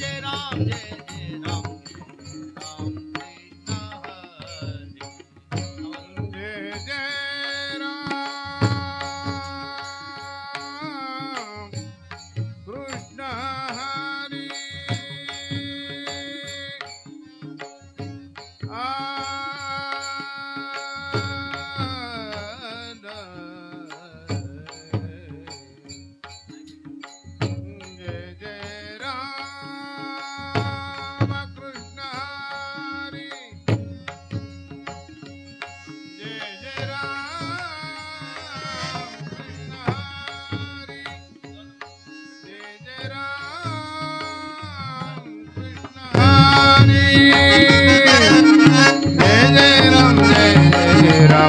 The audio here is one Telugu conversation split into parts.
जय राम जय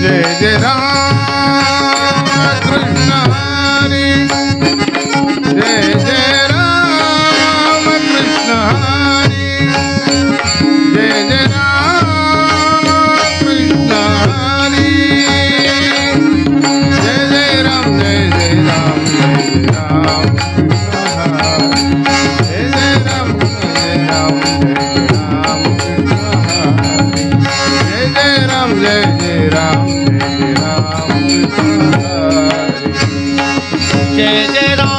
జయ జయ రామ కృష్ణ హరి జయ జయ రామ కృష్ణ హరి జయ జయ రామ కృష్ణ హరి జయ జయ రామ జయ జయ రామ జయ రామ. जय जय राम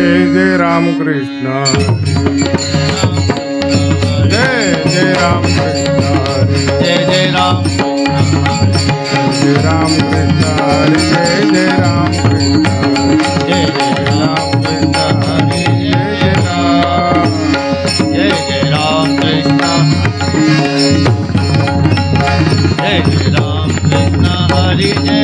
जय राम कृष्ण जय जय राम कृष्ण जय जय राम। जय राम कृष्ण जय जय राम कृष्ण जय राम कृष्ण जय जय राम जय जय राम कृष्ण जय राम कृष्ण हरि जय।